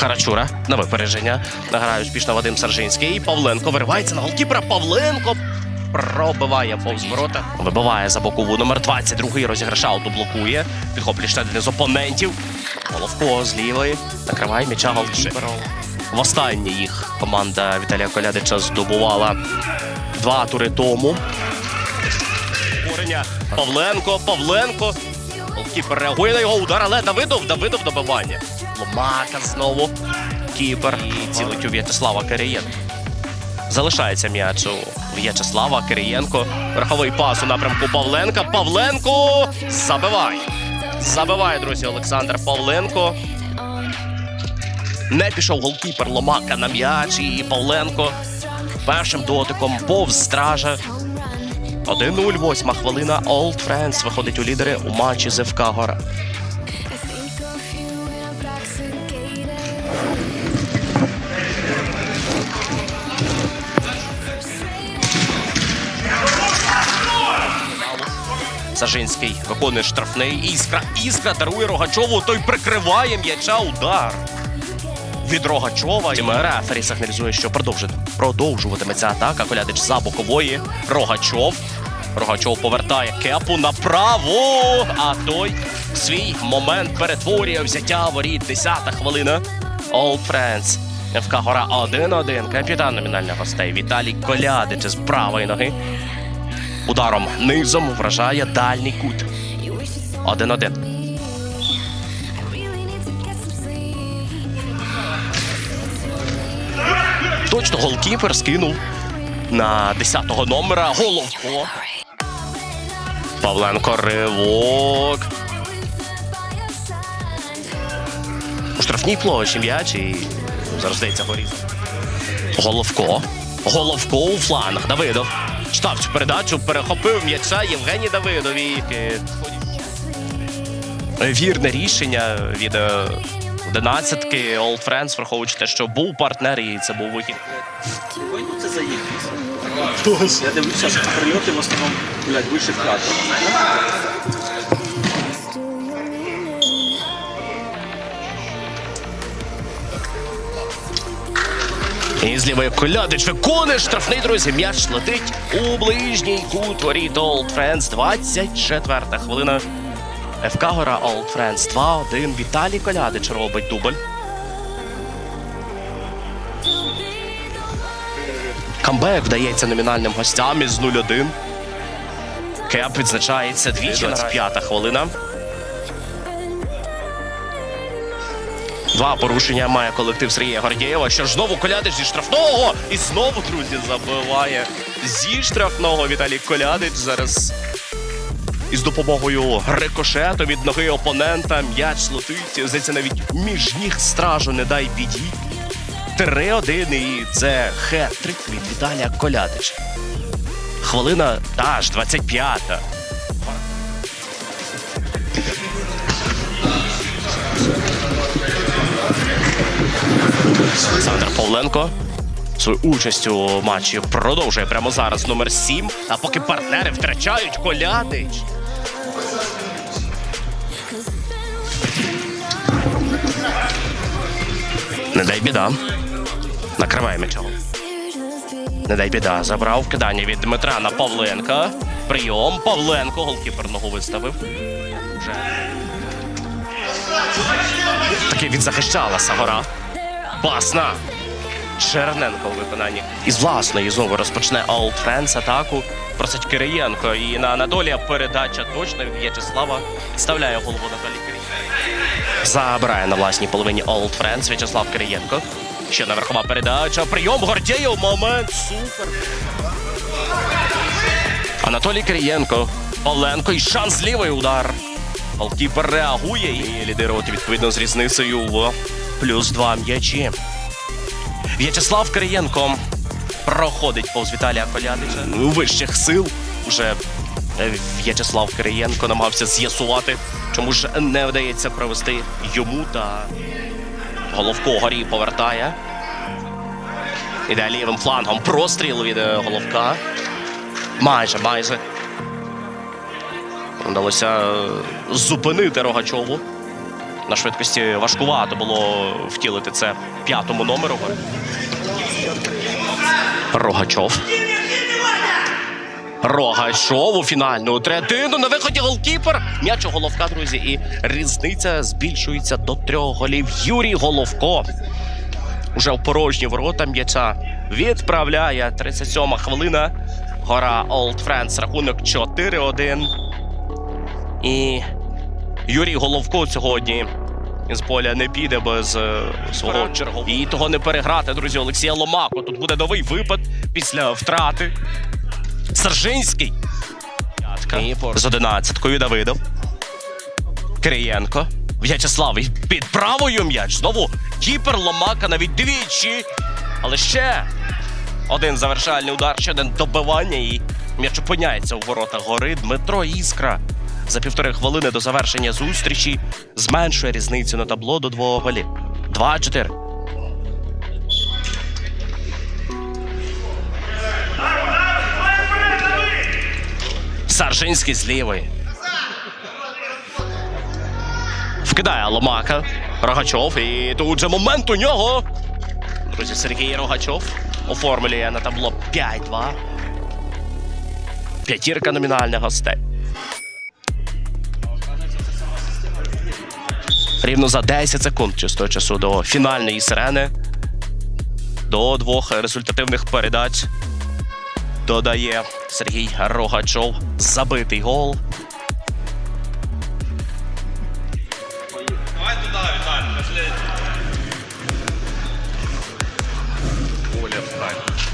Харачура на випередження. Награє успішно Вадим Саржинський. І Павленко виривається на голкіпера. Павленко пробиває повз ворота. Вибиває за бокову номер 22 розіграша ауту блокує. Підхоплює один з опонентів. Головко з лівої. Накриває м'яча голкіпером. Востаннє їх команда Віталія Колядича здобувала два тури тому. Корення Павленко, Павленко. Голкіпер реагує на його удар, але Давидов, Давидов добивання. Ломака знову. Кіпер. І цілить у В'ячеслава Кирієнко. Залишається м'яч у В'ячеслава Кирієнко. Верховий пас у напрямку Павленка. Павленко забиває. Забиває, друзі, Олександр Павленко. Не пішов голкіпер Ломака на м'яч і Павленко першим дотиком повз стража. 1-0, восьма хвилина. Old Friends виходить у лідери у матчі з ФК Гора. Сажинський виконує штрафний. Іскра. Іскра дарує Рогачову. Той прикриває м'яча. Удар. Від Рогачова. Рефері сигналізує, що продовжити. Продовжуватиметься атака. Колядич за бокової. Рогачов. Рогачов повертає кепу направо. А той свій момент перетворює взяття воріт. Десята хвилина. Old Friends. ФК Гора 1-1. Капітан номінальних гостей Віталій Колядич з правої ноги. Ударом низом вражає дальній кут. 1-1. Точно голкіпер скинув на 10-го номера головко. Павленко ривок. У штрафній площі м'яч і зараз здається порізав. Головко. Головко у фланг. Давидов. Читав цю передачу, перехопив м'яча Євгеній Давидов. І е, вірне рішення від е, одинадцятки Old Friends, враховуючи те, що був партнер, і це був вихід. Ой, ну це. Я дивлюся, що прильоти в основному, блядь, вище вкату. І з лівої колядич виконує штрафний, друзі. М'яч летить у ближній кут воріт Old Friends. 24 хвилина. ФК Гора Old Friends 2-1. Віталій Колядич робить дубль. Камбек вдається номінальним гостям із 0-1. Кеп відзначається двічі. 25 хвилина. Два порушення має колектив Сергія Гордєєва. Що ж знову колядич зі штрафного. І знову, друзі, забиває зі штрафного Віталій Колядич. Зараз із допомогою рикошету від ноги опонента м'яч летить. Здається, навіть між ніг стражу не дай біді. 3-1 і це хет-трик від Віталія Колядича. Хвилина аж 25-та. Олександр Павленко свою участь у матчі продовжує прямо зараз номер 7. А поки партнери втрачають Колядич. Не дай біда. Накриває м'ячом. Не дай біда. Забрав кидання від Дмитра на Павленка. Прийом. Павленко. Голкіпер ногу виставив. Вже. Таки відзахищалася гора. Пасна. Черненко у виконанні. Із власної знову розпочне Friends атаку. Просить Кириєнко. І на Анатолія передача точно від В'ячеслава вставляє голову Анатолій Кириєнко. Забирає на власній половині Old Friends В'ячеслав Кириєнко. Ще наверхова передача. Прийом Гордєєв. Момент. Супер. Анатолій Кириєнко. Оленко і шанс лівий удар. Голкіпер реагує і лідирує відповідно з різницею в плюс два м'ячі. В'ячеслав Кириєнко проходить повз Віталія Колядича. Вищих сил вже е, В'ячеслав Кириєнко намагався з'ясувати, чому ж не вдається провести йому та Головко горі повертає. Іде лівим флангом простріл від е, головка. Майже, майже. Вдалося е, зупинити Рогачову. На швидкості важкувато було втілити це п'ятому номеру. Рогачов. Рогачов у фінальну третину. На виході голкіпер. М'яч у головка, друзі. І різниця збільшується до трьох голів. Юрій Головко. Уже в порожні ворота м'яча відправляє 37-ма хвилина. Гора Олд Френдс. Рахунок 4-1. І Юрій Головко сьогодні з поля не піде без е, свого чергового. І того не переграти, друзі. Олексія Ломако. Тут буде новий випад після втрати. Сержинський. І з одинадцяткою Давидов. Кириєнко. В'ячеслав під правою м'яч. Знову кіпер Ломака навіть двічі. Але ще один завершальний удар, ще один добивання і м'яч опиняється у ворота гори. Дмитро Іскра за півтори хвилини до завершення зустрічі зменшує різницю на табло до двох голів. 2-4. Саржинський з лівої. Вкидає Ломака. Рогачов. І тут же момент у нього. Друзі, Сергій Рогачов оформлює на табло 5-2. П'ятірка номінальних гостей. Рівно за 10 секунд чистого часу до фінальної сирени. До двох результативних передач додає Сергій Рогачов. Забитий гол. Давай туди, Віталій, пошли. Оля, встань.